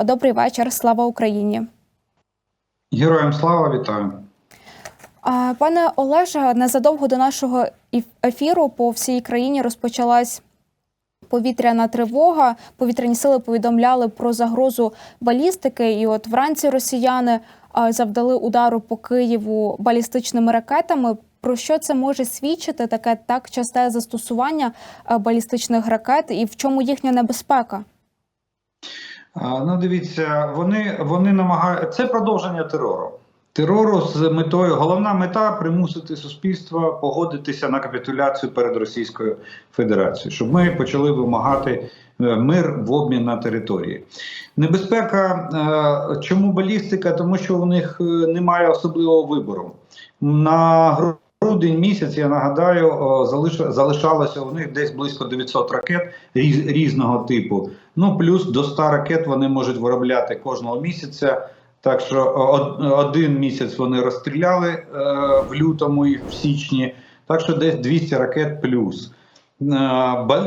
Добрий вечір, слава Україні. Героям слава вітаю. Пане Олеже, незадовго до нашого ефіру по всій країні розпочалась повітряна тривога. Повітряні сили повідомляли про загрозу балістики. І от вранці росіяни завдали удару по Києву балістичними ракетами. Про що це може свідчити? Таке так часте застосування балістичних ракет, і в чому їхня небезпека? Ну, дивіться, вони, вони намагаються. Це продовження терору. Терору з метою, головна мета примусити суспільство погодитися на капітуляцію перед Російською Федерацією, щоб ми почали вимагати е, мир в обмін на території. Небезпека, е, чому балістика? Тому що у них е, немає особливого вибору. На грудень місяць, я нагадаю, залишалося у них десь близько 900 ракет різ- різного типу. Ну плюс до 100 ракет вони можуть виробляти кожного місяця. Так що один місяць вони розстріляли е, в лютому і в січні, так що десь 200 ракет плюс. Е,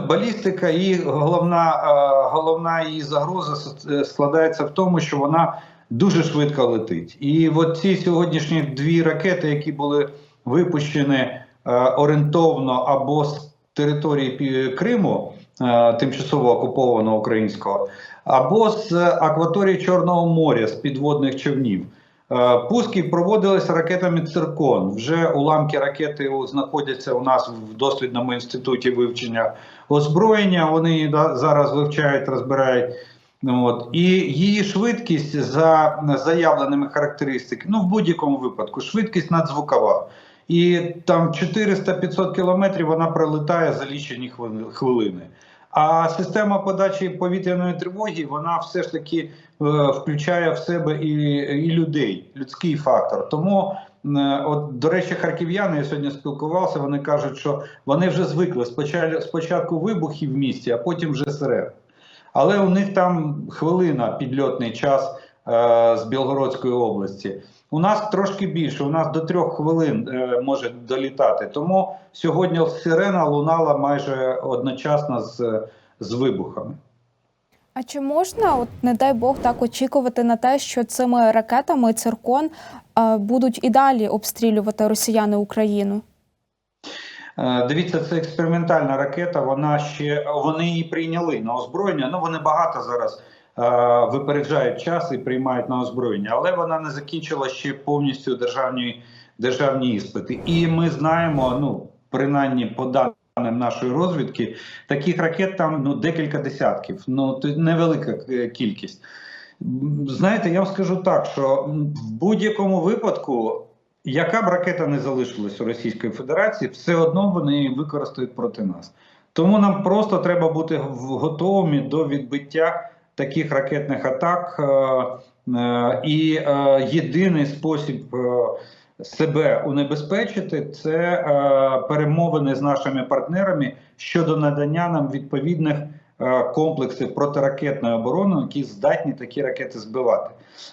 Балістика і головна, е, головна її загроза складається в тому, що вона дуже швидко летить. І от ці сьогоднішні дві ракети, які були випущені е, орієнтовно або з території Криму, е, тимчасово окупованого українського, або з акваторії Чорного моря, з підводних човнів. Е, Пуски проводилися ракетами Циркон. Вже уламки ракети знаходяться у нас в дослідному інституті вивчення озброєння. Вони зараз вивчають, розбирають. От. І її швидкість за заявленими характеристиками, ну в будь-якому випадку, швидкість надзвукова. І там 400-500 кілометрів вона пролетає за лічені хвилини. А система подачі повітряної тривоги вона все ж таки е, включає в себе і, і людей, людський фактор. Тому, е, от до речі, харків'яни я сьогодні спілкувався. Вони кажуть, що вони вже звикли спочатку, вибухів в місті, а потім вже сирен. Але у них там хвилина підльотний час е, з Білгородської області. У нас трошки більше, у нас до трьох хвилин е, може долітати. Тому сьогодні сирена лунала майже одночасно з, з вибухами. А чи можна, от не дай Бог, так очікувати на те, що цими ракетами циркон е, будуть і далі обстрілювати росіяни Україну? Е, Дивіться, це експериментальна ракета. Вона ще вони її прийняли на озброєння. Ну вони багато зараз випереджають час і приймають на озброєння, але вона не закінчила ще повністю державні державні іспити. І ми знаємо, ну принаймні по даним нашої розвідки, таких ракет там ну декілька десятків. Ну невелика е, кількість. Знаєте, я вам скажу так, що в будь-якому випадку. Яка б ракета не залишилась у Російської Федерації, все одно вони її використають проти нас. Тому нам просто треба бути готовими до відбиття таких ракетних атак. е, е, І е, єдиний спосіб себе унебезпечити це перемовини з нашими партнерами щодо надання нам відповідних комплексів протиракетної оборони, які здатні такі ракети збивати.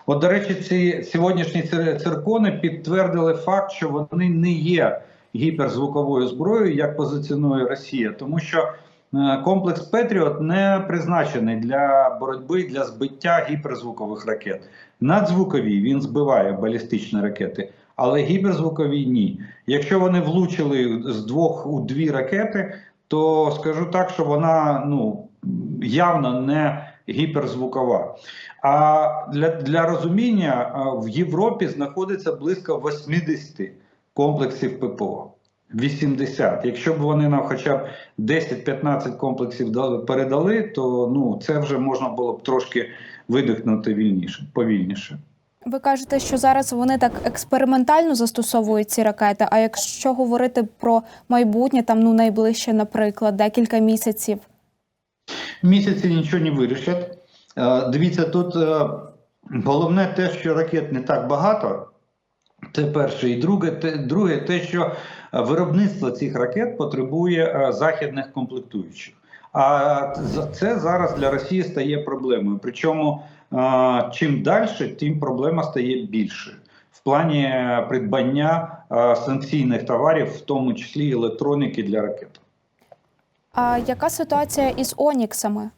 От, до речі, ці сьогоднішні циркони підтвердили факт, що вони не є гіперзвуковою зброєю, як позиціонує Росія, тому що комплекс Петріот не призначений для боротьби для збиття гіперзвукових ракет. Надзвукові він збиває балістичні ракети, але гіперзвукові ні. Якщо вони влучили з двох у дві ракети, то скажу так, що вона ну явно не гіперзвукова. А для, для розуміння в Європі знаходиться близько 80 комплексів ППО. 80. Якщо б вони нам хоча б 10-15 комплексів дали- передали, то ну це вже можна було б трошки видихнути вільніше, повільніше. Ви кажете, що зараз вони так експериментально застосовують ці ракети. А якщо говорити про майбутнє, там ну найближче, наприклад, декілька місяців. Місяці нічого не вирішать. Е, Дивіться, тут е, головне те, що ракет не так багато. Це перше. І друге, те, друге, те, що виробництво цих ракет потребує е, західних комплектуючих. А це зараз для Росії стає проблемою. Причому е, чим далі, тим проблема стає більшою в плані е, придбання санкційних товарів, в тому числі електроніки для ракет. А яка ситуація із Оніксами?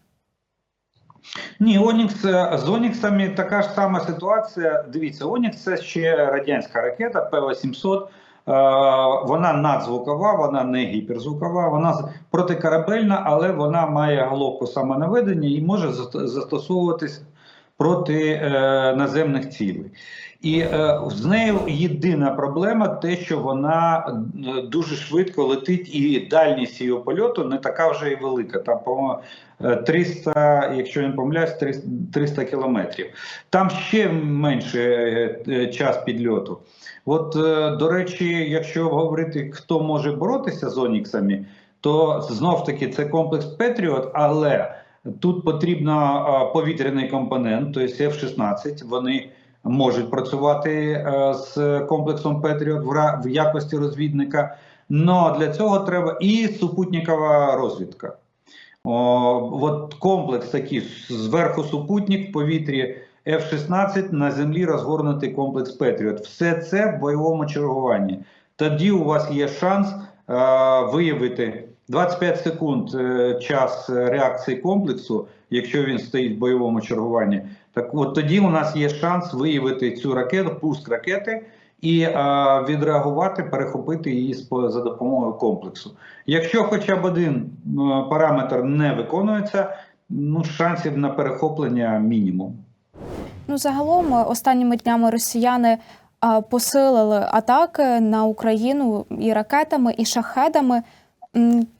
Ні, Онікс з Оніксами така ж сама ситуація. Дивіться, Онікс це ще радянська ракета П-800. Е, Вона надзвукова, вона не гіперзвукова, вона протикорабельна, але вона має головку самонаведення і може заст- застосовуватись проти е, наземних цілей. І е, з нею єдина проблема те, що вона е, дуже швидко летить, і дальність її польоту не така вже і велика. Там, е, 300, якщо я не помиляюсь, 300 300 кілометрів. Там ще менше е, е, час підльоту. От, е, до речі, якщо говорити, хто може боротися з Оніксами, то знов таки це комплекс Петріот, але тут потрібно е, повітряний компонент, тобто F-16. Вони можуть працювати е, з комплексом Петріот в, якості розвідника. Но для цього треба і супутникова розвідка. О, от комплекс такий зверху супутник в повітрі F-16 на землі розгорнутий комплекс Петріот. Все це в бойовому чергуванні. Тоді у вас є шанс е, виявити 25 секунд е, час реакції комплексу, якщо він стоїть в бойовому чергуванні. Так от тоді у нас є шанс виявити цю ракету, пуск ракети і е, відреагувати, перехопити її за допомогою комплексу. Якщо хоча б один е, параметр не виконується, ну шансів на перехоплення мінімум. Ну, загалом, е, останніми днями росіяни а, посилили атаки на Україну і ракетами, і шахедами.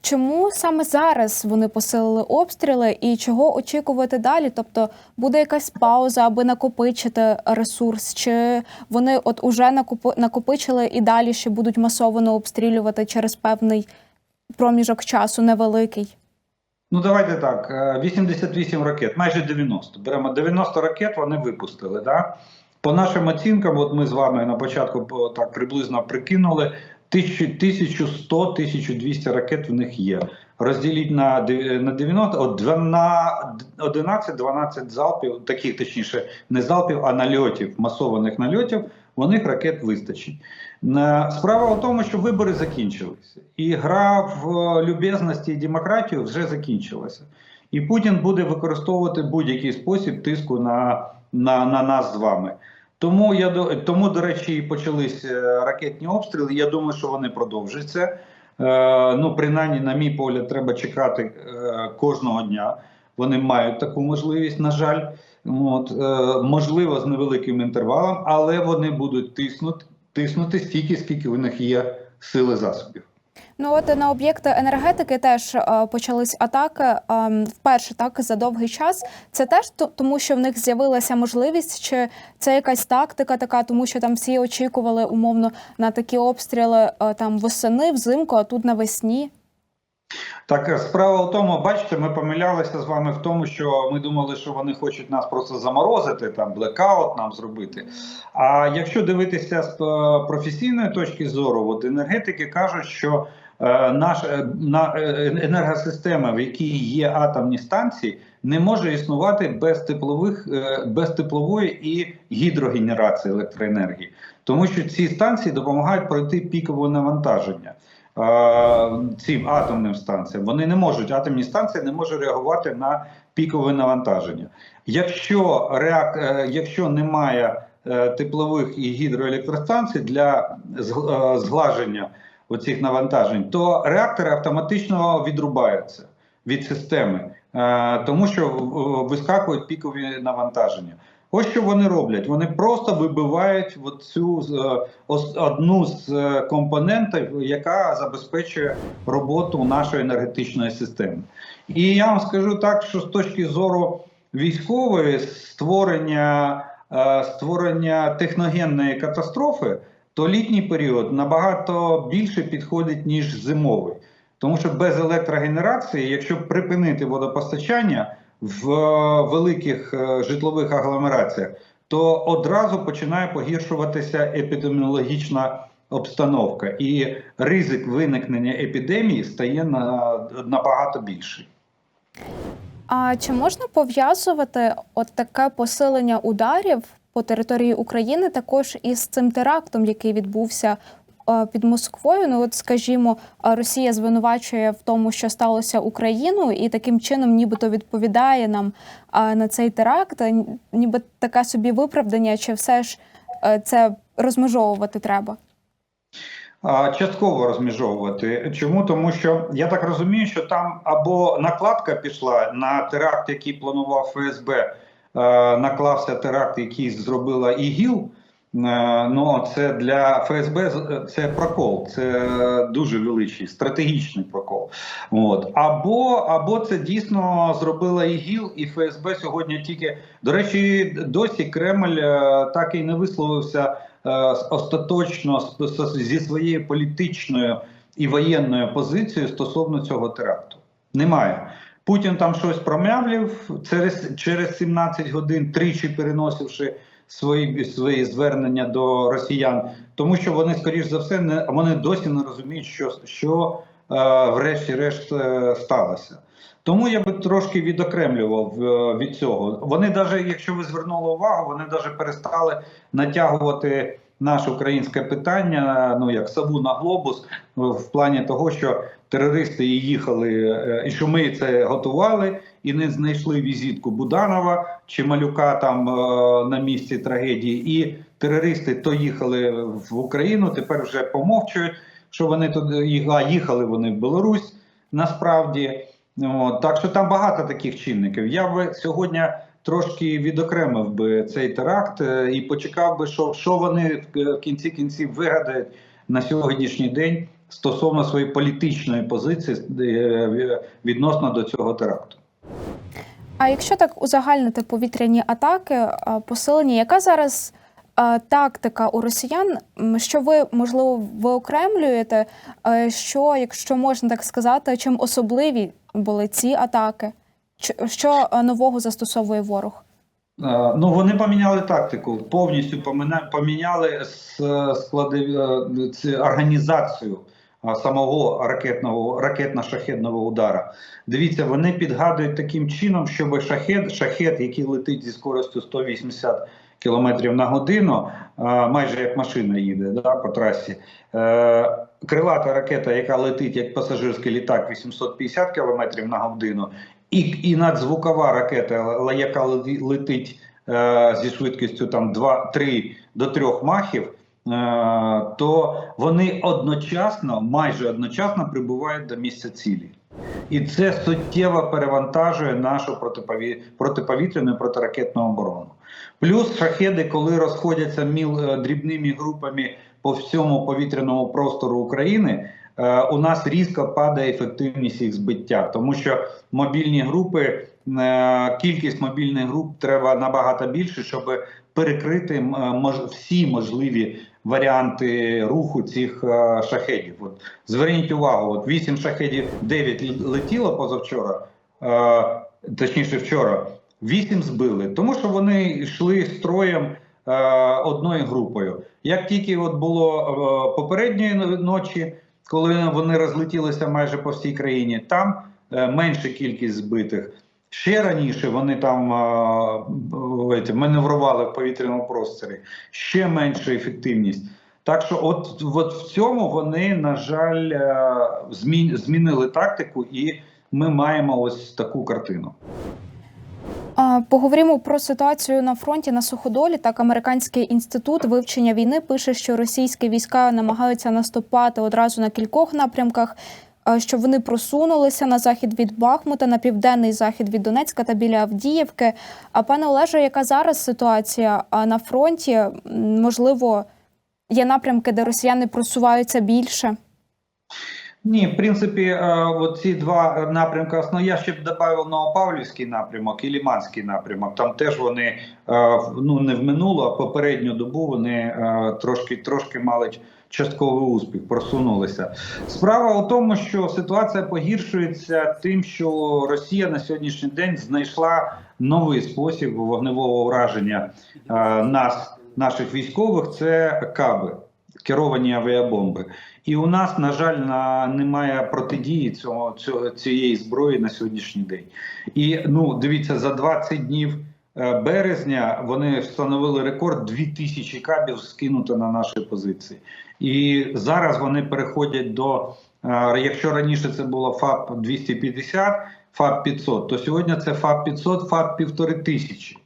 Чому саме зараз вони посилили обстріли і чого очікувати далі? Тобто буде якась пауза, аби накопичити ресурс, чи вони от уже накопи- накопичили і далі ще будуть масово обстрілювати через певний проміжок часу невеликий? Ну давайте так. е, 88 ракет, майже 90. Беремо 90 ракет, вони випустили. Да? По нашим оцінкам, от ми з вами на початку так приблизно прикинули. 1100-1200 ракет в них є. Розділіть на дев- на 90, от два- на 11-12 залпів, таких точніше, не залпів, а нальотів, масованих нальотів, у них ракет вистачить. Справа в тому, що вибори закінчилися, і гра в е, люб'язності і демократію вже закінчилася. І Путін буде використовувати будь-який спосіб тиску на, на, на нас з вами. Тому я до тому, до речі, і почались е, ракетні обстріли. Я думаю, що вони продовжаться. Е, ну, принаймні, на мій погляд, треба чекати е, кожного дня. Вони мають таку можливість, на жаль, от, е, можливо, з невеликим інтервалом, але вони будуть тиснути, тиснути стільки, скільки в них є сили засобів. Ну от на об'єкти енергетики теж е, почались атаки е, вперше так за довгий час. Це теж то- тому, що в них з'явилася можливість, чи це якась тактика така, тому що там всі очікували умовно на такі обстріли е, там восени, взимку, а тут навесні. Так, справа в тому, бачите, ми помилялися з вами в тому, що ми думали, що вони хочуть нас просто заморозити, там блекаут нам зробити. А якщо дивитися з е, професійної точки зору, от енергетики кажуть, що наш е, на е, енергосистема, в якій є атомні станції, не може існувати без теплових, е, без теплової і гідрогенерації електроенергії, тому що ці станції допомагають пройти пікове навантаження е, цим атомним станціям. Вони не можуть, атомні станції не можуть реагувати на пікове навантаження. Якщо, реак, е, якщо немає е, теплових і гідроелектростанцій для е, зглаження оцих навантажень, то реактори автоматично відрубаються від системи, е, тому що е, вискакують пікові навантаження. Ось що вони роблять. Вони просто вибивають от цю е, одну з компонентів, яка забезпечує роботу нашої енергетичної системи. І я вам скажу так, що з точки зору військової створення, створення техногенної катастрофи, то літній період набагато більше підходить ніж зимовий. Тому що без електрогенерації, якщо припинити водопостачання в е, великих е, житлових агломераціях, то одразу починає погіршуватися епідеміологічна обстановка, і ризик виникнення епідемії стає на, набагато більший. А чи можна пов'язувати от таке посилення ударів по території України також із цим терактом, який відбувся е, під Москвою. Ну, от, скажімо, е, Росія звинувачує в тому, що сталося Україну, і таким чином, нібито відповідає нам е, на цей теракт, ніби таке собі виправдання, чи все ж це розмежовувати треба? Частково розміжовувати. Чому? Тому що я так розумію, що там або накладка пішла на теракт, який планував ФСБ, наклався теракт, який зробила ІГІЛ. Е, Ну, це для ФСБ з- це прокол, це дуже великий стратегічний прокол. От або, або це дійсно зробила ІГІЛ, і ФСБ сьогодні тільки до речі, досі Кремль е, так і не висловився е, остаточно зі своєю політичною і воєнною позицією стосовно цього теракту. Немає. Путін там щось промявлив через, через 17 годин, тричі переносивши свої, свої звернення до росіян, тому що вони, скоріш за все, не вони досі не розуміють, що, що е, врешті-решт е, сталося. Тому я би трошки відокремлював е, від цього. Вони навіть, якщо ви звернули увагу, вони навіть перестали натягувати наше українське питання, ну як сову на глобус, в плані того, що терористи їхали, е, і що ми це готували, і не знайшли візитку Буданова чи малюка там е, на місці трагедії. І терористи то їхали в Україну, тепер вже помовчують, що вони туди їхали вони в Білорусь насправді. От, так що там багато таких чинників. Я би сьогодні трошки відокремив би цей теракт е, і почекав би, що, що вони в кінці кінців вигадають на сьогоднішній день стосовно своєї політичної позиції е, відносно до цього теракту. А якщо так узагальнити повітряні атаки, е, посилення, яка зараз е, тактика у росіян? Що ви можливо виокремлюєте? Що, якщо можна так сказати, чим особливі були ці атаки? Що нового застосовує ворог? Ну, вони поміняли тактику, повністю поміняли склади, організацію самого ракетного ракетно-шахедного удара. Дивіться, вони підгадують таким чином, щоб шахет, шахет, який летить зі скоростю 180 км на годину, майже як машина їде да, по трасі. Е, Крилата ракета, яка летить як пасажирський літак 850 км на годину, і, і надзвукова ракета, яка летить е, зі швидкістю там 2-3 до 3 махів, то вони одночасно, майже одночасно прибувають до місця цілі. І це суттєво перевантажує нашу протипові... протиповітряну і протиракетну оборону. Плюс шахеди, коли розходяться міл е, дрібними групами по всьому повітряному простору України, е, у нас різко падає ефективність їх збиття, тому що мобільні групи, е, кількість мобільних груп треба набагато більше, щоб перекрити е, всі можливі варіанти руху цих е, шахедів. От зверніть увагу, от 8 шахедів 9 л- летіло позавчора, е, точніше вчора. 8 збили, тому що вони йшли строєм е, одною групою. Як тільки от було попередньої ночі, коли вони розлетілися майже по всій країні, там менша кількість збитих. Ще раніше вони там маневрували в повітряному просторі, ще менша ефективність. Так що, от, от в цьому вони, на жаль, е, змін, змінили тактику, і ми маємо ось таку картину. Поговоримо про ситуацію на фронті на суходолі. Так, американський інститут вивчення війни пише, що російські війська намагаються наступати одразу на кількох напрямках. А, Що вони просунулися на захід від Бахмута, на південний захід від Донецька та біля Авдіївки. А пане Олеже, яка зараз ситуація на фронті? Можливо, є напрямки, де росіяни просуваються більше? Ні, в принципі, е, ці два напрямки основні. Я ще б додав Новопавлівський напрямок і Ліманський напрямок. Там теж вони е, ну не в минулу, а попередню добу вони е, трошки трошки мали частковий успіх, просунулися. Справа у тому, що ситуація погіршується тим, що Росія на сьогоднішній день знайшла новий спосіб вогневого ураження е, нас, наших військових. Це каби. Керовані авіабомби, і у нас, на жаль, на немає протидії цього, цього цієї зброї на сьогоднішній день. І ну дивіться, за 20 днів березня вони встановили рекорд 2000 кабів скинуто на наші позиції. І зараз вони переходять до, е, якщо раніше це було ФАП 250, ФАП 500, то сьогодні це ФАП 500, ФАП 1500.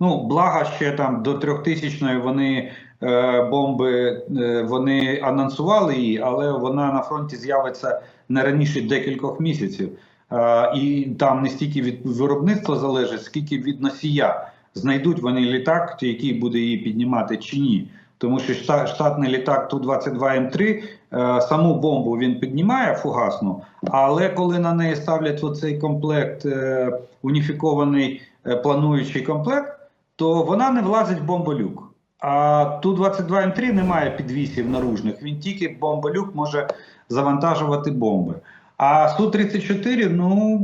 Ну, благо ще там до 3000 вони е, бомби е, вони анонсували її, але вона на фронті з'явиться не раніше декількох місяців. Е, і там не стільки від виробництва залежить, скільки від носія. Знайдуть вони літак, який буде її піднімати чи ні. Тому що штатний літак Ту-22М3, е, саму бомбу він піднімає фугасну, але коли на неї ставлять оцей комплект, е, уніфікований плануючий комплект, то вона не влазить в бомболюк. А Ту-22М3 немає підвісів наружних, він тільки бомболюк може завантажувати бомби. А Су-34, ну,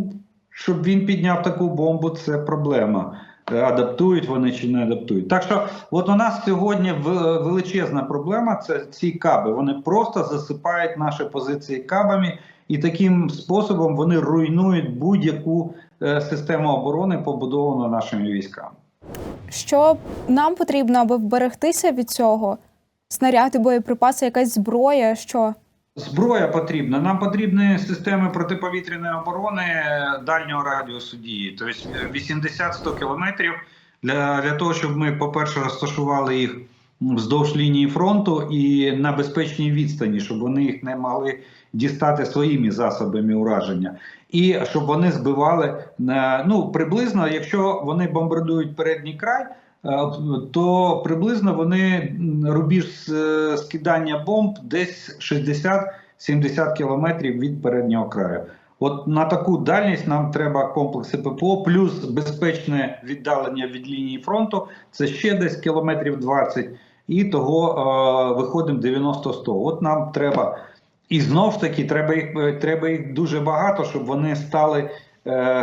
щоб він підняв таку бомбу, це проблема. Е, Адаптують вони чи не адаптують. Так що, от у нас сьогодні в- величезна проблема це ці каби. Вони просто засипають наші позиції кабами, і таким способом вони руйнують будь-яку е, систему оборони, побудовану нашими військами. Що нам потрібно, аби вберегтися від цього? Снаряди, боєприпаси, якась зброя, що Зброя потрібна. Нам потрібні системи протиповітряної оборони дальнього радіусу дії, тобто 80-100 кілометрів для, для того, щоб ми, по-перше, розташували їх вздовж лінії фронту і на безпечній відстані, щоб вони їх не могли дістати своїми засобами ураження, і щоб вони збивали ну приблизно, якщо вони бомбардують передній край. Е, То приблизно вони рубіж е, скидання бомб десь 60-70 кілометрів від переднього краю. От на таку дальність нам треба комплекси ППО, плюс безпечне віддалення від лінії фронту. Це ще десь кілометрів 20, і того е, виходимо 90-100. От нам треба. І знов таки, треба їх е, треба їх дуже багато, щоб вони стали,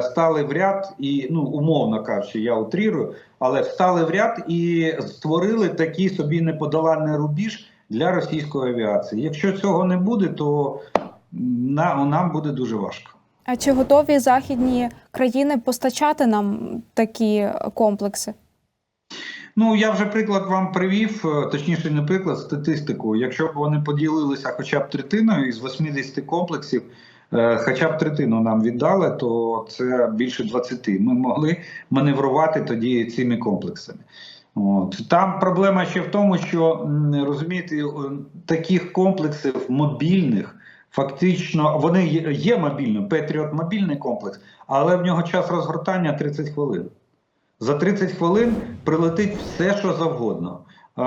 стали в ряд і, ну, умовно кажучи, я утрірую, але стали в ряд і створили такий собі неподоланний рубіж для російської авіації. Якщо цього не буде, то на, нам буде дуже важко. а чи готові західні країни постачати нам такі комплекси? Ну, я вже приклад вам привів, е, точніше, не приклад, статистику. Якщо б вони поділилися хоча б третиною із 80 комплексів, е, хоча б третину нам віддали, то це більше 20. Ми могли маневрувати тоді цими комплексами. От. Там проблема ще в тому, що розумієте, е, таких комплексів мобільних. Фактично, вони є, мобільним, Петріот мобільний комплекс, але в нього час розгортання 30 хвилин. За 30 хвилин прилетить все, що завгодно а,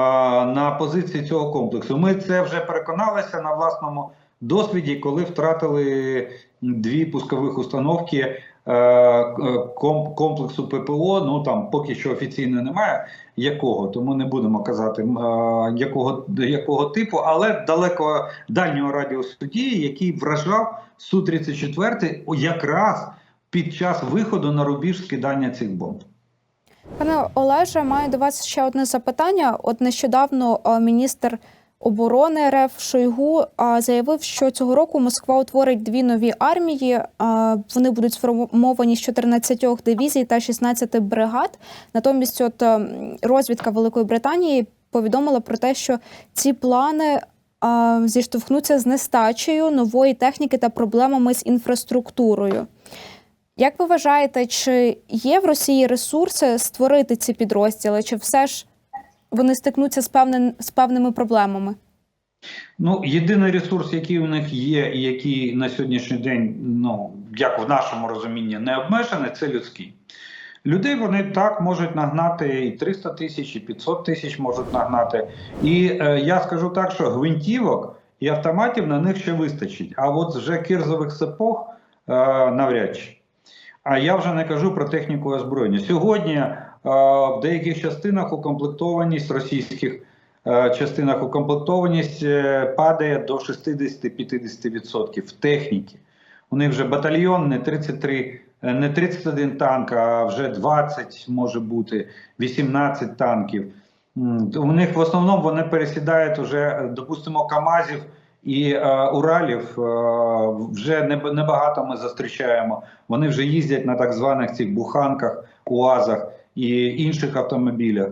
на позиції цього комплексу. Ми це вже переконалися на власному досвіді, коли втратили дві пускових установки е, комплексу ППО. Ну там поки що офіційно немає якого, тому не будемо казати е, якого, якого типу, але далеко дальнього радіусу дії, який вражав су 34 якраз під час виходу на рубіж скидання цих бомб. Пане Олеже, маю до вас ще одне запитання. От нещодавно е, міністр оборони РФ Шойгу заявив, що цього року Москва утворить дві нові армії. Вони будуть сформовані з 14 дивізій та 16 бригад. Натомість, от е, розвідка Великої Британії повідомила про те, що ці плани. Зіштовхнуться з нестачею нової техніки та проблемами з інфраструктурою. Як ви вважаєте, чи є в Росії ресурси створити ці підрозділи, чи все ж вони стикнуться з певним з певними проблемами? Ну, єдиний ресурс, який у них є, і який на сьогоднішній день, ну як в нашому розумінні, не обмежений, це людський. Людей вони так можуть нагнати і 300 тисяч, і 500 тисяч можуть нагнати. І е, я скажу так, що гвинтівок і автоматів на них ще вистачить. А от вже кирзових сапог е, навряд чи. А я вже не кажу про техніку озброєння. Сьогодні в деяких частинах укомплектованість російських е, частинах укомплектованість е, падає до 60-50% техніки. У них вже батальйон не 33, е, не 31 танк, а вже 20 може бути, 18 танків. У них в основному вони пересідають уже, допустимо, КАМАЗів і е, Уралів е, вже небагато ми зустрічаємо. Вони вже їздять на так званих цих буханках, УАЗах і інших автомобілях.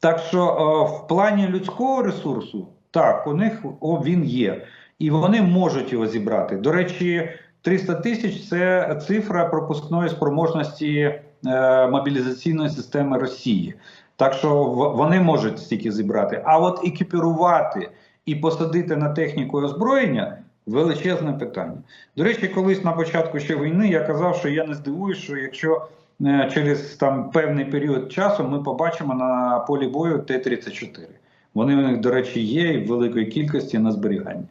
Так що е, в плані людського ресурсу, так, у них він є, і вони можуть його зібрати. До речі, 300 тисяч це цифра пропускної спроможності е, мобілізаційної системи Росії. Так що вони можуть стільки зібрати. А от екіпірувати і посадити на техніку і озброєння величезне питання. До речі, колись на початку ще війни я казав, що я не здивуюсь, що якщо через там певний період часу ми побачимо на полі бою Т-34. Вони у них, до речі, є і в великої кількості на зберіганні.